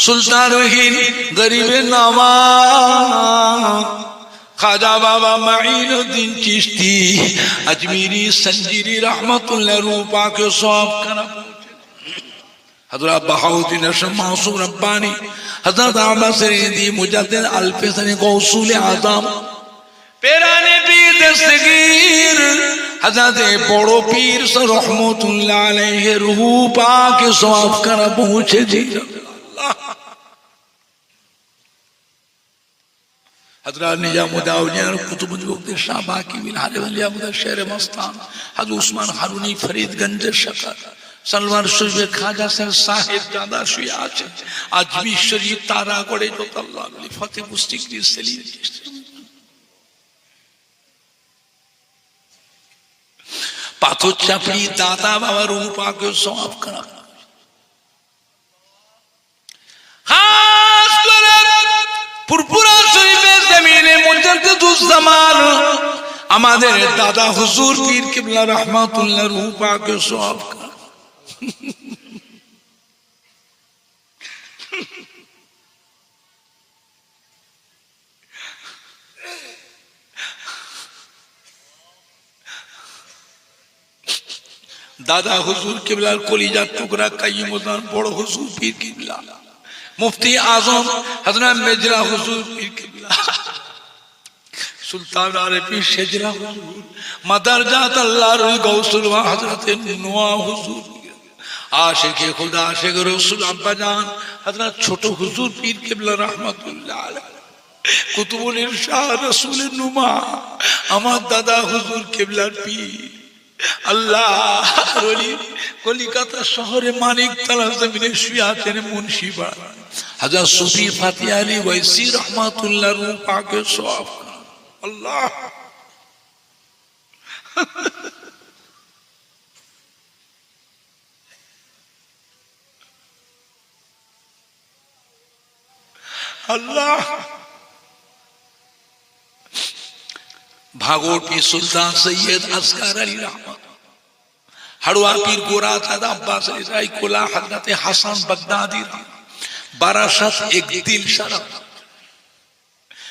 সুলতানহীন গরিবের নামা খাজা বাবা মাইনুদ্দিন চিস্তি আজমিরি সঞ্জিরি রহমতুল্লাহ রূপাকে সব খারাপ হজরত বাহাউদ্দিন রসম মাসুম রব্বানি হজরত আহমদ সরিদি মুজাদ্দিদ আলফেসানি গৌসুল আজম। পেরানে পীর দস্তগীর হজরত বড় পীর সরহমতুল্লাহ আলাইহি রূহ পাক সওয়াব করা পৌঁছে জি হজরত নিজামুদ্দাউলিয়ার কুতুবুদ্দৌদের শাহ বাকিবিন হালিম আলিয়ামুদ্দার শের মস্তান হাজু উসমান হারুনি ফরিদগঞ্জের শাখা সালমান শরীফের খাজা স্যার সাহেব দাদা শুয়ে আছে আজমি পাথর চাপড়ি দাদা বাবা রূপা সমাপ করা মুজাদ্দিদুজ্জামান আমাদের দাদা হুজুর পীর কিবলা রহমাতুল্লাহ রূপাকে সব দাদা হুজুর কিবলার কলিজার টুকরা কাইমুদ্দান বড় হুজুর পীর কিবলা। মুফতি আজম হজরত মেজরা হুজুর পীর কিবলা। সুলতান আরবি সেজরা হুজুর, মাদার জাত আল্লাহর গৌসুল হজরত নোয়া হুজুর। আশেকে খুদা আশেক রসুল, আব্বা জান হজরত ছোট হুজুর পীর কিবলা রহমতুল্লাহ কুতুবুল ইরশাদ রসুলের নুমা, আমার দাদা হুজুর কিবলার পীর। আল্লাহ কলিকাতা শহরে মানিক তালা জমিনে শুয়ে আছেন মুন্সিবা হাজার সুফি ফাতি আলী ওয়াইসি রহমাতুল্লাহ রূপাকে সব अल्लाह। अल्लाह। भागोटी सुल्तान सैयद असगर अली रहमत हड़वा पीर गोरा दादा अब्बास अली कोला हज़रत हसन बगदादी बारासत एक दिल शरफ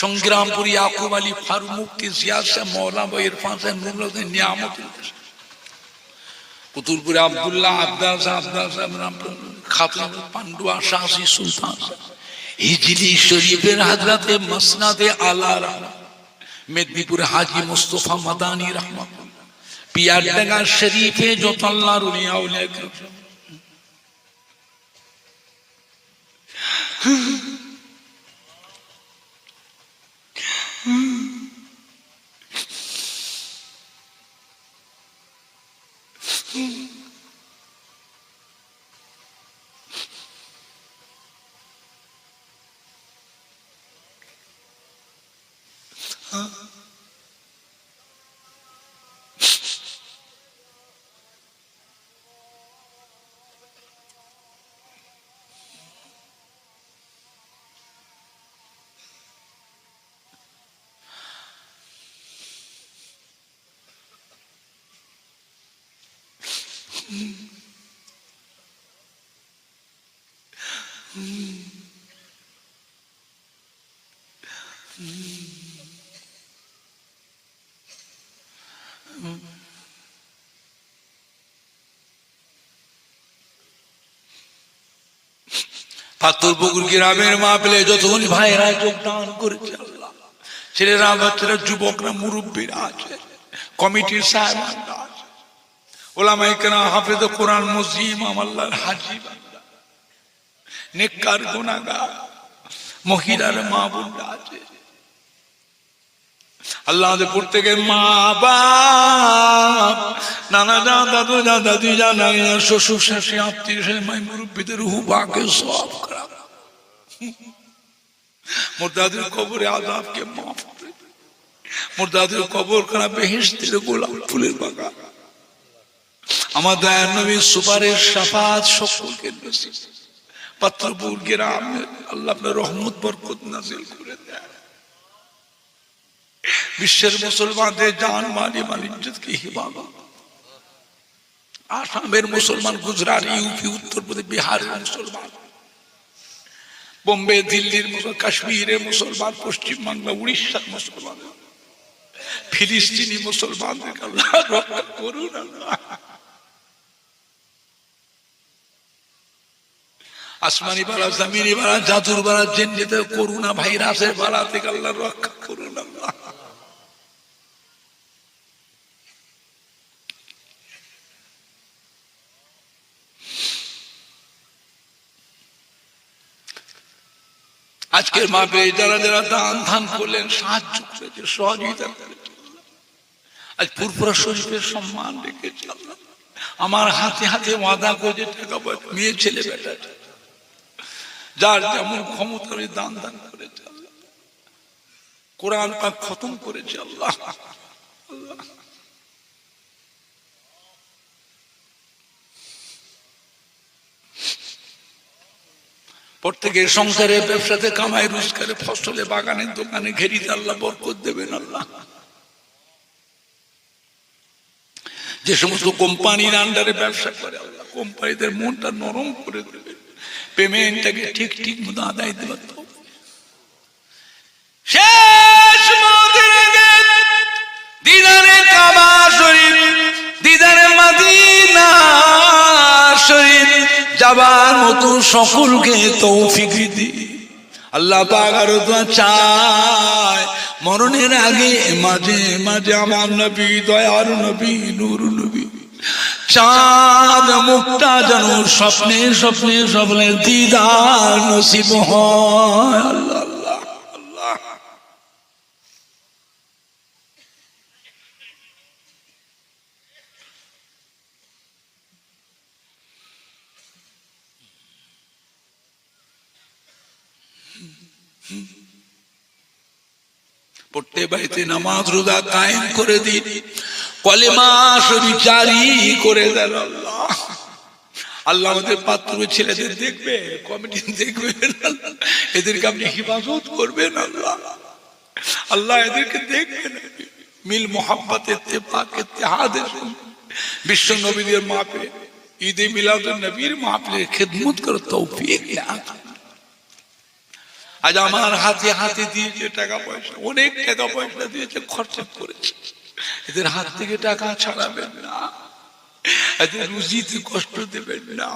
সংগ্রামপুরি আকুব আলী ফারুক মুক্তি সাহেব, মৌলানা ইরফান সাহেব নুরুল নিয়ামতুল্লাহ কুতুলপুরে আব্দুল্লাহ আবদাল সাহেব আবদাল খাতুন পান্ডুয়া শাহী সুলতান হিজলি শরীফের হাজরাতে মসনাদে আলা রহমান মেদিনীপুরে হাজি মুস্তফা মাদানী রহমতুল্লাহ। পিয়ারডাঙ্গা শরীফে যত আল্লাহর উলিয়া উলিয়া king. Huh? পাথরপুকুর গ্রামের ভাইয়েরা যোগদান করেছে আল্লাহ। ছেলেরা বাচ্চারা যুবকরা, মুরব্বীরা আছে, কমিটির সাহেব হাফেজ কোরআন আমাল্লার হাজি নেককার গুনাগা মহিলার মা বোনরা আছে। আল্লাহ আমাদের প্রত্যেকের মা বাপ, নানা যা দাদু যা দাদি যা নানি শ্বশুর শাশি আত্মীয় মাই মুরব্বীদের রুহু বাকে সব খারাপ মুর্দাদের কবরে আজাবকে মাফ করে দে। মুর্দাদের কবর খানা বেহেস্তের গোলাপ ফুলের বাগান। আমার দয়ার নবীর সুপারের সাফাত, সকলকে পাত্রপুর গ্রামে আল্লাহ আপনার রহমত, বরকত নাজিল করে দেয় বিশ্বের মুসলমানদের জান মাল ইজ্জত কি হিবাবা আসামের মুসলমান, গুজরাট, ইউপি উত্তরপ্রদেশ বিহারের মুসলমান, বোম্বে, দিল্লির মুসলমান, কাশ্মীরের মুসলমান, পশ্চিমবাংলা, উড়িষ্যার মুসলমান, ফিলিস্তিনি মুসলমানদের রক্ষা করুন আসমানি বালা, জামিনি বালা, জাদুর বালা জেন্নিতে করুণা ভাইরাসের বালা থেকে আল্লাহ রক্ষা করুন আল্লাহ আজকের মাপে যারা যারা দান ধান করলেন, সাহায্য করেছে সহযোগিতা আজ পুরপুরা শরীফের সম্মান রেখেছে আমার হাতে হাতে ওয়াদা করেছে টাকা পয়সা মেয়ে ছেলে বেটা। যার যেমন ক্ষমতা, ওই দান দান করেছে কোরআন পাক খতম করেছে আল্লাহ। আল্লাহ। প্রত্যেকের সংসারে, ব্যবসাতে রোজগারে, ফসলে, বাগানে, দোকানে আল্লাহ বরকত দেবেন আল্লাহ। যে সমস্ত কোম্পানির আন্ডারে ব্যবসা করে আল্লাহ, কোম্পানিদের মনটা নরম করে পেমেন্টটাকে ঠিক ঠিক মতো আদায় দেওয়ার শেষ দিদারে কাবা শরীফ, দিদারে যাবার মতো সকলকে তৌফিক দি আল্লাহ পাক আরও তো চায়, মরণের আগে মাঝে মাঝে আমার নবী, দয়ার নবী, নূর নবী। চাঁদ মুক্তা যেন স্বপ্নে স্বপ্নে স্বপ্নে দিদার নসিব হয়, আল্লাহ আল্লাহ আল্লাহ পড়তে বাড়িতে নামাজ, রোজা কায়েম করে দিন। কলেমা শরীফ জারি করে দেন আল্লাহ। আল্লাহ আমাদের পাত্র ছেলেদের দেখবে, কমিটি দেখবেন এদেরকে আপনি হিফাজত করবেন আল্লাহ। আল্লাহ এদেরকে দেখবেন। মিল মোহাম্মত ইত্তেফাক, ইত্তেহাদের বিশ্ব নবীদের মাপে ঈদে মিলাদুল নবীর মাহফিলের খেদমত করে তৌফিক আজ আমার হাতে হাতে দিয়েছে টাকা পয়সা। অনেক টাকা পয়সা দিয়েছে খরচা করেছে। এদের হাত থেকে টাকা ছাড়াবেন না। এদের রুজিতে কষ্ট দেবেন না।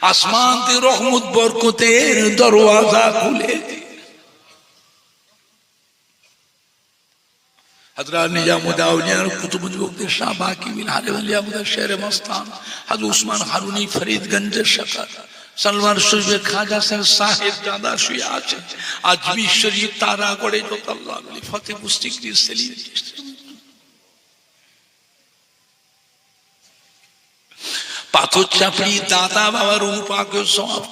আসমান রহমত, বরকতের দরওয়াজা খুলে হাজরা নিজামুদা কুতুবুল উসমান হারুনি সালমান শরীফের খাজা সাহেব সাহেব দাদা শুয়ে আছে। আজমি শরীফ তারা করে আলী ফতে মুস্তিকরি সেলিম পাথর চাপড়ি দাদা বাবার অনুপাকে সমাপ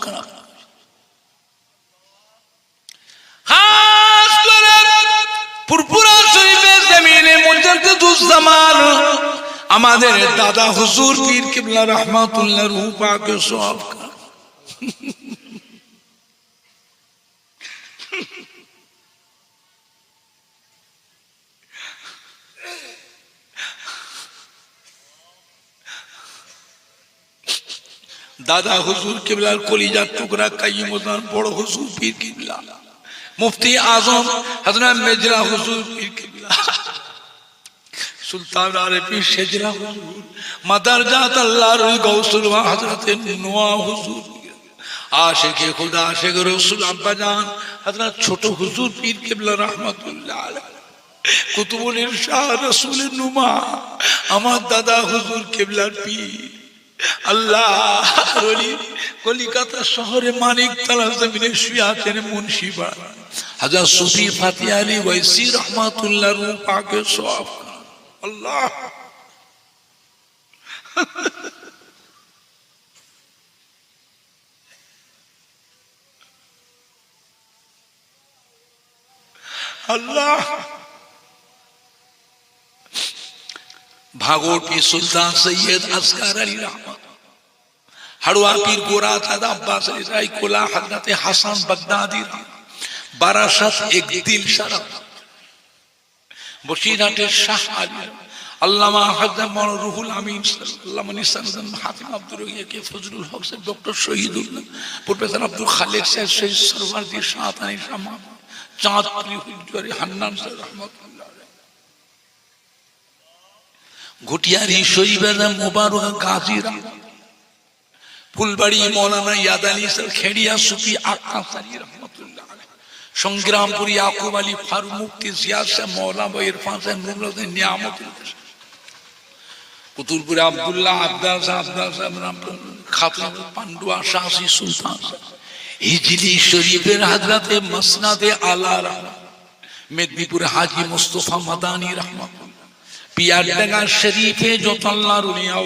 মুজাদ্দিদুজ্জামান আমাদের দাদা হুজুর পীর কিবলা রহমাতুল্লাহ রূপাকে সব দাদা হুজুর কিবলার কলিজার টুকরা কাইমদান বড় হুজুর পীর কিবলা মুফতি আজম হজরত মেজরা হুজুর পীর কিবলা সুলতান আরবি সেজরা হুজুর মাদার জাত আল্লাহর গৌসুল হজরত নোয়া হুজুর আশেকে খুদা আশেক রসুল, আব্বা জান হজরত ছোট হুজুর পীর কিবলা রহমতুল্লাহ আলাইহি। কুতুবুল ইরশাদ রসুলের নুমা, আমার দাদা হুজুর কেবলার পীর। আল্লাহ কলিকাতা শহরে মানিক তালা জমিনে শুয়ে আছেন মুন্সিবা হাজার সুফি ফাতি আলী ওয়াইসি রহমাতুল্লাহ রূপাকে সব আল্লাহ। আল্লাহ। পীর সুলতান সৈয়দ আসকার আলী রহমত হাড়ুয়া পীর গোরা চাঁদ আব্বাস আলী কোলা হজরতে হাসান বাগদাদি বারাসাত এক দিল সারা। বসিরহাটের শাহ আলী আল্লামা হজরত মৌলানা রুহুল আমিন আল্লামা নিসানুদ্দিন হাতিম আব্দুর রহিয়াকে ফজলুল হক সাহেব ডক্টর শহীদুল্লাহ প্রফেসর আব্দুল খালেক সাহেব শহীদ সরওয়ারদি শাহতানি শামা চাঁদপুরি হুজুরি হান্নান স্যার সংগ্রামপুরি আকুব আলী ফারুক মুক্তি আবদুল্লাহ খাতুন সুলতান হিজলি শরীফের হাজরাতে মসনাদে আলা মেদিনীপুর হাজি মুস্তফা মাদানী পিয়ার পিয়ারডাঙ্গা শরীফে যত আল্লাহর উলিয়া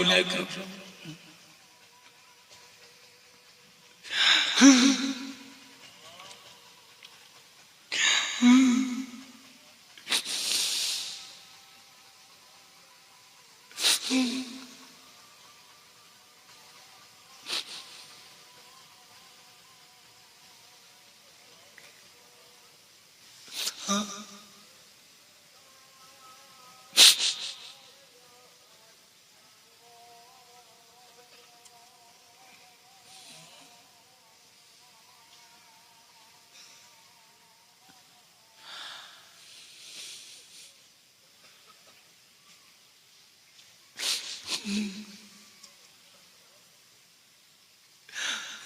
Huh?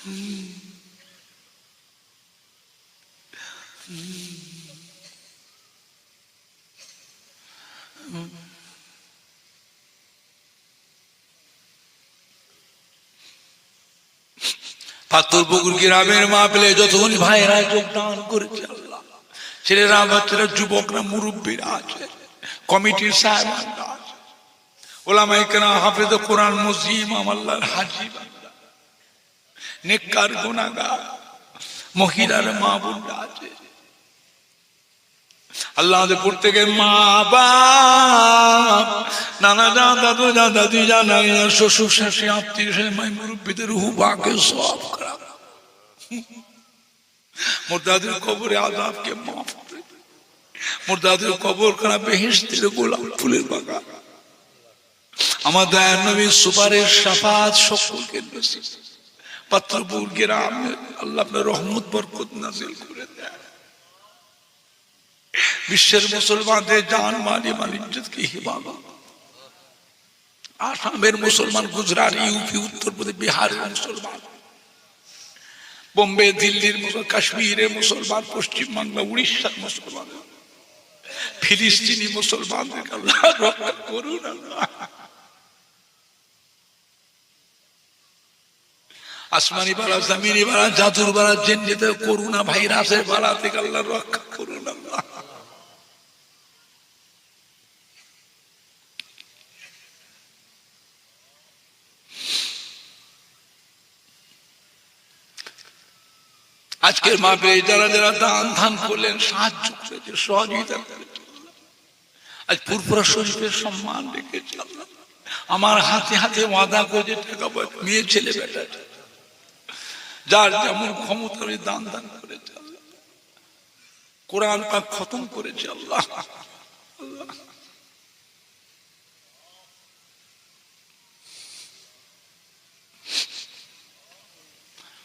Mm-hmm. পাথরপুকুর গ্রামের মা পেলে যতক্ষণ ভাইরা যোগদান করেছে আল্লাহ। ছেলেরা বাচ্চারা যুবকরা মুরব্বীরা আছে, কমিটির সাহেব আছে। ওলামাই কেনা হাফেজ কোরআন মুসিম আমাল্লার হাজি নেককার গুনাগার মহিলার মা বোনরা আছে। আল্লাহ আমাদের প্রত্যেকের মা বাপ নানা জান দাদু দাদি জান নানি শ্বশুর শাশি আত্মীয় স্বজন, মাই মুরব্বীদের রুহু বাকে সব খারাপ মোর দাদুর কবরে আজাবকে মাফ মোর দাদুর কবর খানা বেহেস্তের গোলাপ ফুলের বাগান। আমার দয়ার নবী সুপারের সাফাত সকলকে পাত্রপুর গ্রামে আল্লাহ রহমত, বরকত নাজিল করে দেয় বিশ্বের মুসলমানদের জান মালি মাল ইজ্জত কি হিফাজত আসামের মুসলমান, গুজরাট, ইউপি, উত্তরপ্রদেশ, বিহারের মুসলমান, বোম্বে, দিল্লির মুসলমান, কাশ্মীরের মুসলমান, পশ্চিমবাংলা, উড়িষ্যার মুসলমান, ফিলিস্তিনি রক্ষা করুন আসমানি বালা, জামিনি বালা, জাদুর বালা জেন্নিতে করুণা ভাইরাসের বালা থেকে আল্লাহ রক্ষা করুন আল্লাহ। আজকের মাপে যারা যারা দান ধান করলেন, সাহায্য করেছে, সহযোগিতা আজ পুরপুরা শরীফের সম্মান রেখেছে। আমার হাতে হাতে ওয়াদা করেছে, টাকা পয়সা মেয়ে ছেলে বেটা। যার যেমন ক্ষমতা দান দান করেছে কোরআন পাক খতম করেছে আল্লাহ আল্লাহ।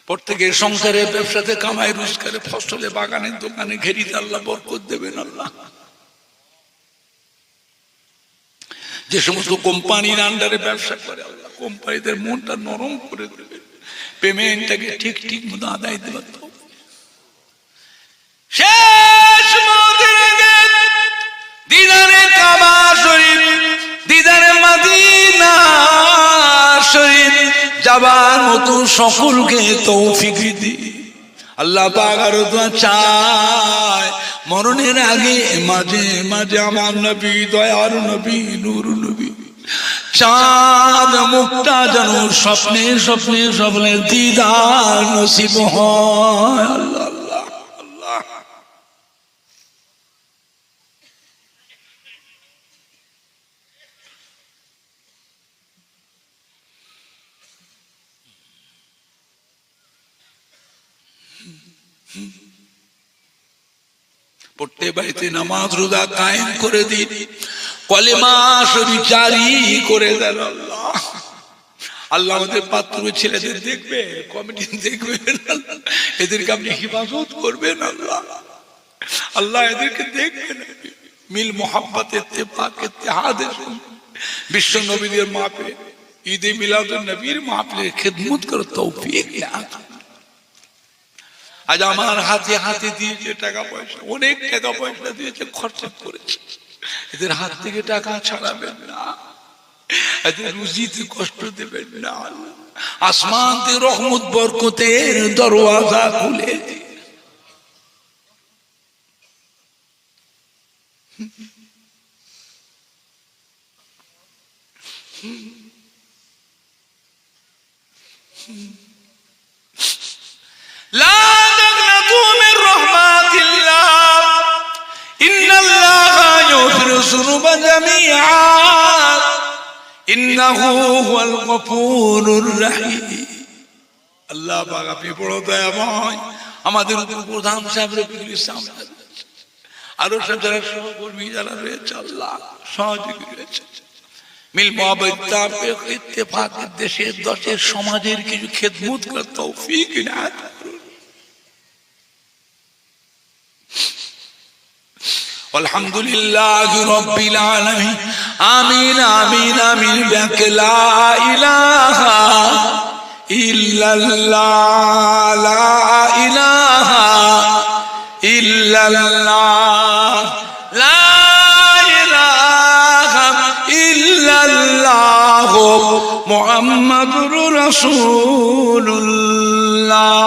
প্রত্যেকের সংসারে, ব্যবসাতে, কামাই, রোজগারে, ফসলে, বাগানে, দোকানে ঘেরি আল্লাহ বরকত দেবেন আল্লাহ। যে সমস্ত কোম্পানির আন্ডারে ব্যবসা করে আল্লাহ, কোম্পানিদের মনটা নরম করে দেবে পেমেন্টটাকে ঠিক ঠিক মতো আদায় দেবার শেষ মতের যাবার মতো সকলকে তৌফিক দি আল্লাহ পাক চায়। মরণের আগে মাঝে মাঝে আমার নবী, দয়ার নবী, নূর নবী। চাঁদ মুক্তা যেন স্বপ্নে স্বপ্নে স্বপ্নে দিদার নসিব হয় আল্লাহ। পড়তে বাড়িতে নামাজ, রোজা কায়েম করে দিন। কলেমা শরীফ জারি করে দেন আল্লাহ। আমাদের পাত্র ছেলেদের দেখবে কমিটি এদেরকে আপনি হিফাজত করবেন আল্লাহ। আল্লাহ এদেরকে দেখবেন। মিল মোহাম্মত ইত্তেফাক ইত্তেহাদের সঙ্গে। বিশ্ব নবীদের মাপে ঈদে মিলাদুল নবীর মাহফিলের খেদমত করে তৌফিক। দান আজ আমার হাতে হাতে দিয়েছে টাকা পয়সা, অনেক টাকা পয়সা দিয়েছে, খরচা করেছে। এদের হাত থেকে টাকা ছাড়াবেন না। এদের রুজিতে কষ্ট দেবেন না। আসমান রহমত, বরকতের দরওয়াজা খুলে দিন। الذنوب جميعا إنه هو الغفور الرحيم আল্লাহ পাক আপনি বড় দয়াময় আমাদের উপর প্রধান সাহেব রফিকুল ইসলাম আরো সব যারা সহকর্মী যারা রয়েছে আল্লাহ সহযোগী রয়েছে মিল মোহাম্মদ তাফিক ইত্তেফাকের দেশের দশের সমাজের কিছু খেদমত করার তৌফিক ইনায়াত والحمد لله رب العالمين آمين آمين آمين بك لا إله إلا الله لا إله إلا الله لا إله إلا الله محمد رسول الله